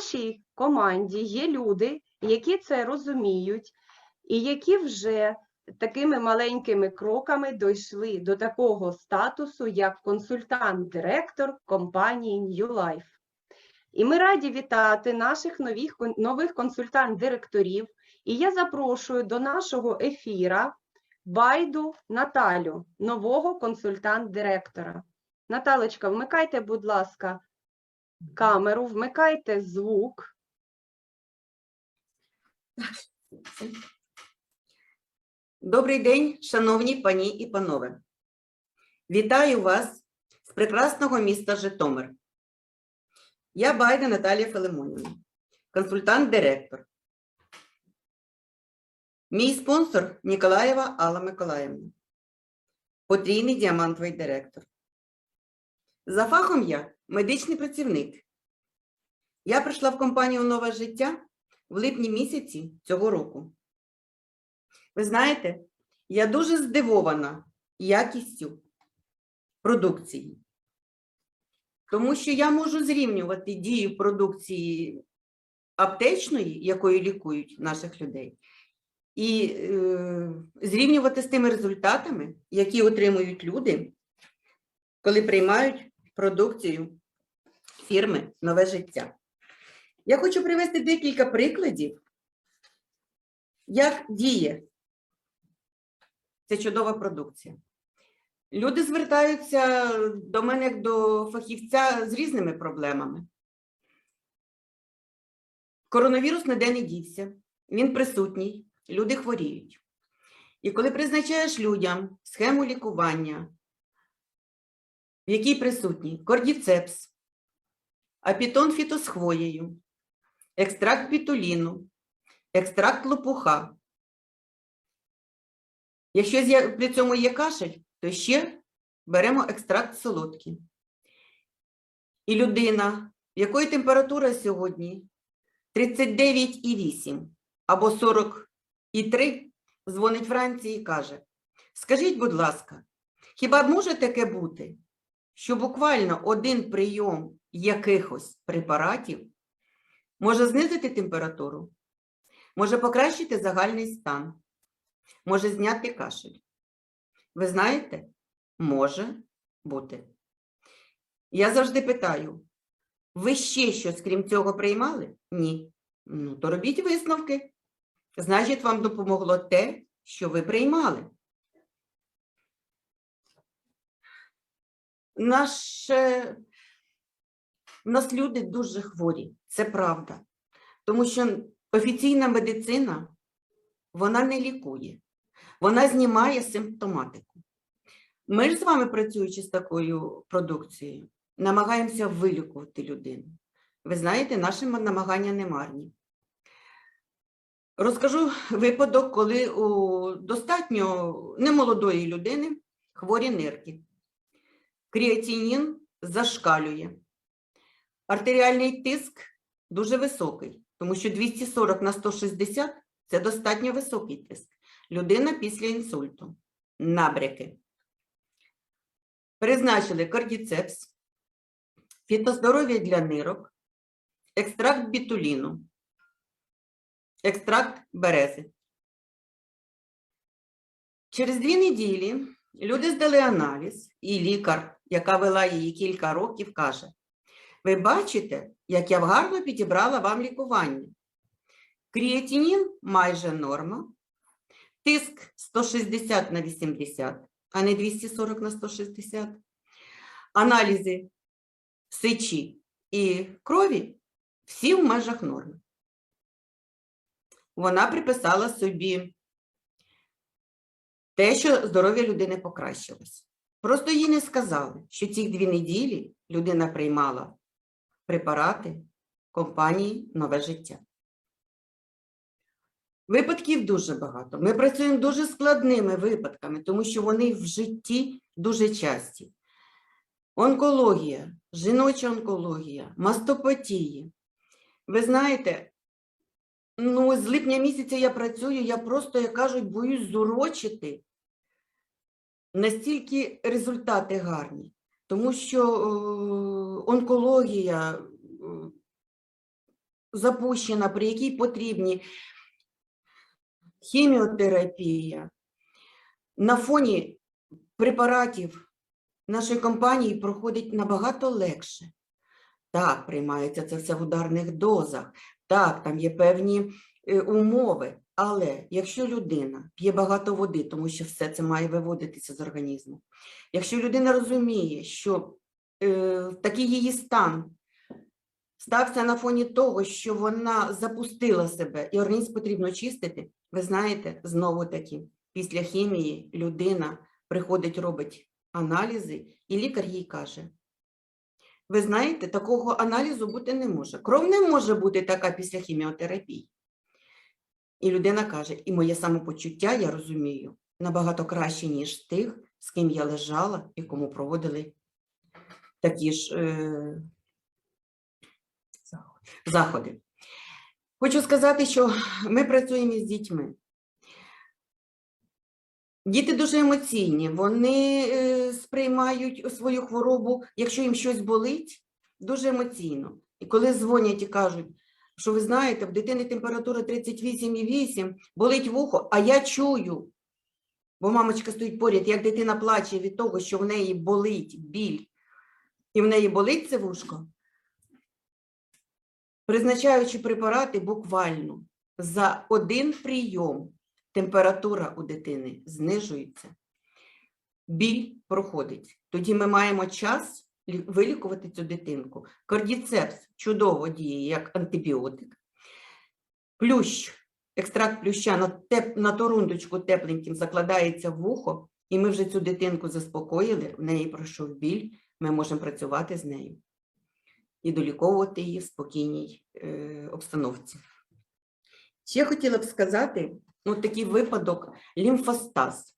нашій команді є люди, які це розуміють, і які вже такими маленькими кроками дійшли до такого статусу, як консультант-директор компанії New Life. І ми раді вітати наших нових, нових консультант-директорів. І я запрошую до нашого ефіра Байду Наталю, нового консультант-директора. Наталочка, вмикайте, будь ласка, камеру, вмикайте звук. Добрий день, шановні пані і панове. Вітаю вас з прекрасного міста Житомир. Я Байда Наталія Филимонівна, консультант-директор. Мій спонсор Ніколаєва Алла Миколаївна, потрійний діамантовий директор. За фахом я медичний працівник. Я прийшла в компанію Нове життя в липні місяці цього року. Ви знаєте, я дуже здивована якістю продукції, тому що я можу зрівнювати дію продукції аптечної, якою лікують наших людей, і е, зрівнювати з тими результатами, які отримують люди, коли приймають продукцію фірми Нове життя. Я хочу привести декілька прикладів, як діє це чудова продукція. Люди звертаються до мене як до фахівця з різними проблемами. Коронавірус ніде не дівся, він присутній, люди хворіють. І коли призначаєш людям схему лікування, в якій присутній кордіцепс, апітон фітос хвоєю, екстракт пітуліну, екстракт лопуха, Якщо при цьому є кашель, то ще беремо екстракт солодкий. І людина, якої температура сьогодні? 39,8 або 40,3, дзвонить вранці і каже: Скажіть, будь ласка, хіба може таке бути, що буквально один прийом якихось препаратів може знизити температуру, може покращити загальний стан? може зняти кашель. Ви знаєте, може бути. Я завжди питаю: ви ще щось крім цього приймали? Ні. Ну, то робіть висновки. Значить, вам допомогло те, що ви приймали. Наше... У нас люди дуже хворі, це правда. Тому що офіційна медицина вона не лікує, вона знімає симптоматику. Ми ж з вами, працюючи з такою продукцією, намагаємося вилікувати людину. Ви знаєте, наші намагання не марні. Розкажу випадок, коли у достатньо немолодої людини хворі нирки. Кріатинін зашкалює. Артеріальний тиск дуже високий, тому що 240 на 160 це достатньо високий тиск. Людина після інсульту. Набряки. Призначили кардіцепс, фітоздоров'я для нирок, екстракт бітуліну, екстракт берези. Через дві неділі люди здали аналіз, і лікар, яка вела її кілька років, каже: Ви бачите, як я гарно підібрала вам лікування. Кріатинін майже норма, тиск 160 на 80, а не 240 на 160. Аналізи сечі і крові всі в межах норми. Вона приписала собі те, що здоров'я людини покращилось. Просто їй не сказали, що ці дві неділі людина приймала препарати компанії Нове життя. Випадків дуже багато. Ми працюємо дуже складними випадками, тому що вони в житті дуже часті. Онкологія, жіноча онкологія, мастопатії. Ви знаєте, ну, з липня місяця я працюю, я просто, як кажуть, боюсь зурочити. Настільки результати гарні, тому що е, онкологія, е, запущена, при якій потрібні хіміотерапія, на фоні препаратів нашої компанії проходить набагато легше. Так, приймається це все в ударних дозах, так, там є певні е, умови, але якщо людина п'є багато води, тому що все це має виводитися з організму, якщо людина розуміє, що е, такий її стан стався на фоні того, що вона запустила себе, і організм потрібно чистити, ви знаєте, знову таки, після хімії людина приходить, робить аналізи, і лікар їй каже: ви знаєте, такого аналізу бути не може. Кров не може бути така після хіміотерапії. І людина каже: і моє самопочуття, я розумію, набагато краще, ніж тих, з ким я лежала і кому проводили такі ж е, заходи. Хочу сказати, що ми працюємо з дітьми. Діти дуже емоційні, вони е, сприймають свою хворобу, якщо їм щось болить, дуже емоційно. І коли дзвонять і кажуть, що ви знаєте, в дитини температура 38,8, болить вухо, а я чую, бо мамочка стоїть поряд, як дитина плаче від того, що в неї болить біль, і в неї болить це вушко, призначаючи препарати буквально. За один прийом температура у дитини знижується, біль проходить. Тоді ми маємо час вилікувати цю дитинку. Кордіцепс чудово діє як антибіотик. Плющ, екстракт плюща на, теп, на торундочку тепленьким закладається в вухо, і ми вже цю дитинку заспокоїли, в неї пройшов біль, ми можемо працювати з нею і доліковувати її в спокійній е, обстановці. Ще хотіла б сказати, ну, такий випадок лімфостаз.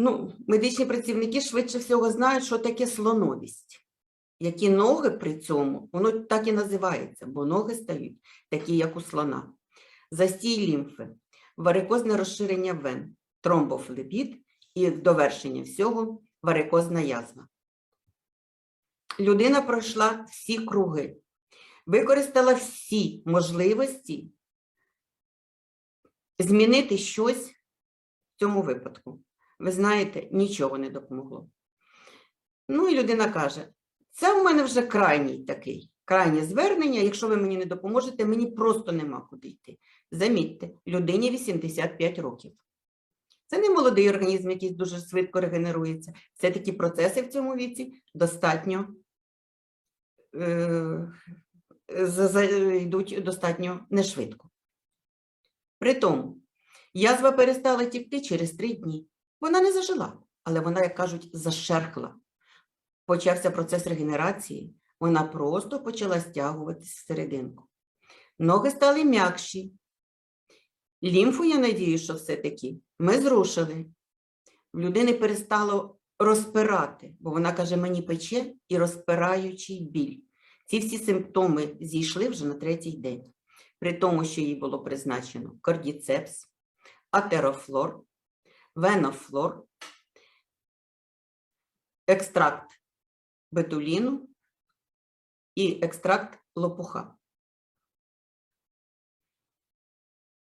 Ну, медичні працівники швидше всього знають, що таке слоновість. Які ноги при цьому, воно так і називається, бо ноги стають такі, як у слона. Застій лімфи, варикозне розширення вен, тромбофлебіт і довершення всього варикозна язва. Людина пройшла всі круги, використала всі можливості змінити щось в цьому випадку. Ви знаєте, нічого не допомогло. Ну і людина каже: це в мене вже крайній такий, крайнє звернення. Якщо ви мені не допоможете, мені просто нема куди йти. Замітьте, людині 85 років. Це не молодий організм, який дуже швидко регенерується. Це такі процеси в цьому віці достатньо е, йдуть достатньо нешвидко. При тому, язва перестала тікти через три дні. Вона не зажила, але вона, як кажуть, зашерхла. Почався процес регенерації, вона просто почала стягуватися всерединку. Ноги стали м'якші. Лімфу, я надію, що все-таки ми зрушили. В людини перестало розпирати, бо вона каже, мені пече і розпираючий біль. Ці всі симптоми зійшли вже на третій день при тому, що їй було призначено кордіцепс, атерофлор, венофлор, екстракт бетуліну і екстракт лопуха.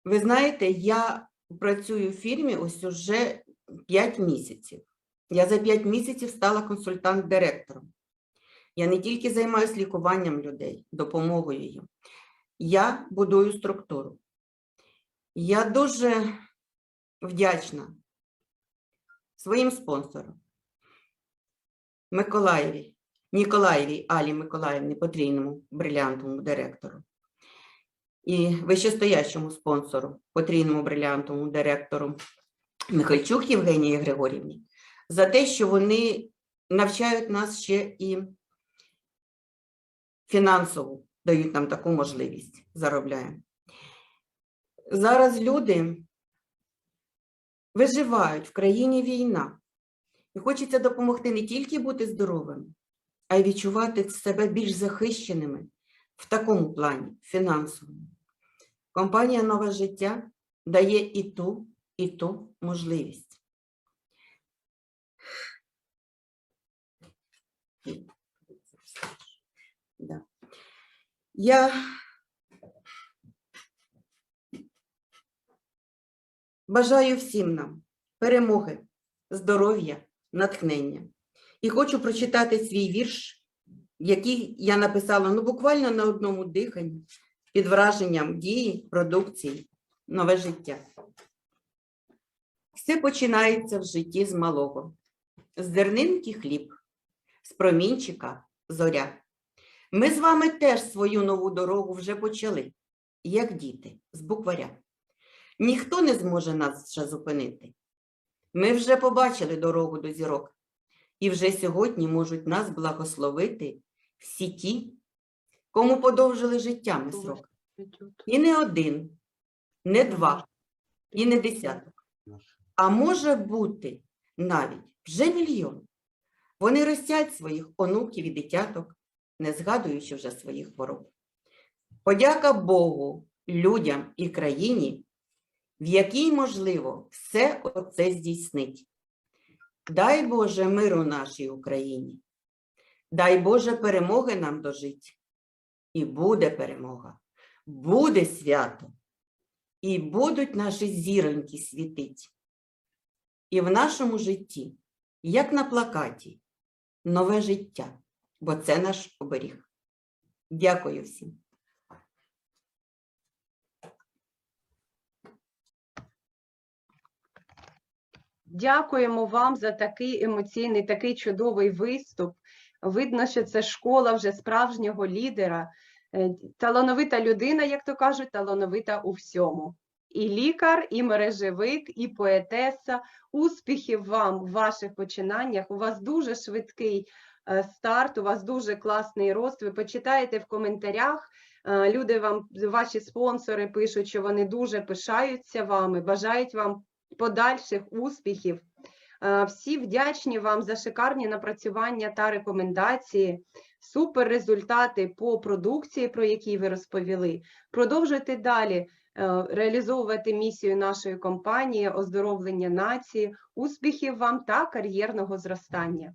Ви знаєте, я працюю в фірмі ось уже 5 місяців. Я за 5 місяців стала консультант-директором. Я не тільки займаюся лікуванням людей, допомогою їм. Я будую структуру. Я дуже вдячна своїм спонсорам Миколаєві, Ніколаєві Алі Миколаївні, потрійному брилянтовому директору і вищестоящому спонсору, потрійному брилянтовому директору Михальчук Євгенії Григорівні за те, що вони навчають нас ще і фінансово дають нам таку можливість, заробляємо. Зараз люди виживають в країні війна. І хочеться допомогти не тільки бути здоровими, а й відчувати себе більш захищеними в такому плані фінансовому. Компанія Нове життя дає і ту, і ту можливість. Я Бажаю всім нам перемоги, здоров'я, натхнення. І хочу прочитати свій вірш, який я написала ну, буквально на одному диханні під враженням дії, продукції, нове життя. Все починається в житті з малого, з зернинки хліб, з промінчика зоря. Ми з вами теж свою нову дорогу вже почали, як діти, з букваря. Ніхто не зможе нас вже зупинити. Ми вже побачили дорогу до зірок, і вже сьогодні можуть нас благословити всі ті, кому подовжили життями срок. І не один, не два, і не десяток. А може бути навіть вже мільйон. Вони ростять своїх онуків і дитяток, не згадуючи вже своїх хвороб. Подяка Богу, людям і країні, в якій можливо все оце здійснить. Дай Боже миру нашій Україні, дай Боже перемоги нам дожить. І буде перемога, буде свято, і будуть наші зіроньки світить. І в нашому житті, як на плакаті, нове життя, бо це наш оберіг. Дякую всім. Дякуємо вам за такий емоційний, такий чудовий виступ. Видно, що це школа вже справжнього лідера, Е, талановита людина, як то кажуть, талановита у всьому. І лікар, і мережевик, і поетеса. Успіхів вам в ваших починаннях. У вас дуже швидкий е, старт, у вас дуже класний рост. Ви почитаєте в коментарях. е, Люди вам, ваші спонсори пишуть, що вони дуже пишаються вами, бажають вам подальших успіхів. Е, Всі вдячні вам за шикарні напрацювання та рекомендації, супер результати по продукції, про які ви розповіли. Продовжуйте далі е, реалізовувати місію нашої компанії оздоровлення нації. Успіхів вам та кар'єрного зростання.